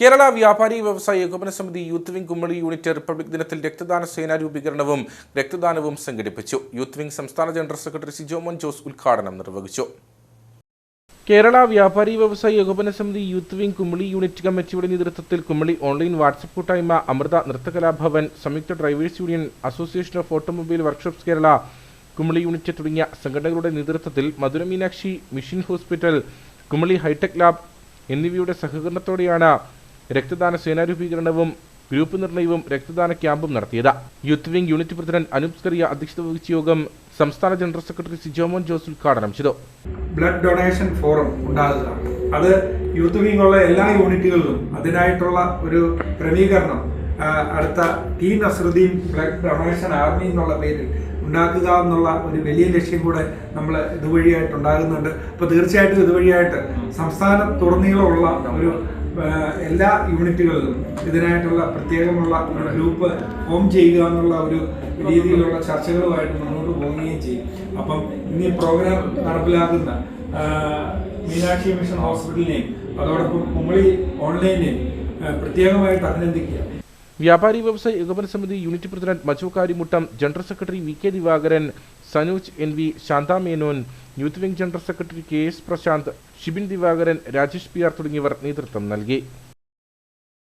Kerala Vyapari Vyavasaya Ekopana Samithi youth wing Kumily unit republic ദിനത്തിൽ രക്തദാന സേനാ രൂപീകരണവും രക്തദാനവും സംഘടിപ്പിച്ചു. യൂത്ത് വിംഗ് സംസ്ഥാന ജനറൽ സെക്രട്ടറി സിജോമോൻ ജോസ് ഉദ്ഘാടനം നിർവഹിച്ചു. കേരള വ്യാപാരി വ്യവസായ ഏകോപന സമിതി യൂത്ത് വിംഗ് കുമ്മളി യൂണിറ്റ് കമ്മിറ്റിയുടെ നേതൃത്വത്തിൽ കുമ്മളി ഓൺലൈൻ വാട്സപ്പ് കൂട്ടായ്മ അമൃത നൃത്തകലാഭവൻ സംയുക്ത drivers union association of automobile workshops Kerala Kumily unit തുടങ്ങിയ സംഘടനകളുടെ നേതൃത്വത്തിൽ Madurai Meenakshi mission hospital Kumily hitech lab എന്നിവയുടെ സഹകരണത്തോടെയാണ് രക്തദാന സേനാരൂപീകരണവും ഗ്രൂപ്പ് നിർണയവും രക്തദാന ക്യാമ്പും നടത്തിയത്. Youth wing unit president Anoop Scaria അധ്യക്ഷത വഹിച്ച യോഗം സംസ്ഥാന ജനറൽ സെക്രട്ടറി സിജോമോൻ ജോസ് ഉദ്ഘാടനം ചെയ്തു. ബ്ലഡ് ഡൊണേഷൻ ഫോറം ഉണ്ടാകുക. അത് യൂത്ത് വിങ്ങുള്ള എല്ലാ യൂണിറ്റുകളിലും അതിനായിട്ടുള്ള ഒരു ക്രമീകരണം അടുത്ത T Nasaruddin blood donation army എന്നുള്ള പേരിൽ ഉണ്ടാക്കുക എന്നുള്ള ഒരു വലിയ ലക്ഷ്യം കൂടെ നമ്മൾ ഇതുവഴിയായിട്ട് ഉണ്ടാകുന്നുണ്ട്. അപ്പോൾ തീർച്ചയായിട്ടും ഇതുവഴിയായിട്ട് സംസ്ഥാനത്തുടനീളമുള്ള ഒരു ആ, എല്ലാ യൂണിറ്റുകളിലും ഇതിനായിട്ടുള്ള പ്രത്യേകമുള്ള ഗ്രൂപ്പ് ഫോം ചെയ്യുക എന്നുള്ള ഒരു രീതിയിലുള്ള ചർച്ചകളുമായിട്ട് മുന്നോട്ട് പോവുകയും ചെയ്യും. അപ്പം ഇനി പ്രോഗ്രാം നടപ്പിലാക്കുന്ന മീനാക്ഷി മിഷൻ ഹോസ്പിറ്റലിനെയും അതോടൊപ്പം കുമളി ഓൺലൈനെയും ആ, പ്രത്യേകമായിട്ട് അഭിനന്ദിക്കുക. Vyapari Vyavasaya Ekopana Samithi unit president Maju Karimuttam general secretary V K Divakaran Sanuj N V Shantha Menon youth wing general secretary K S Prashanth Shibin Divakaran Rajesh P R തുടങ്ങിയവർ നേതൃത്വം നൽകി.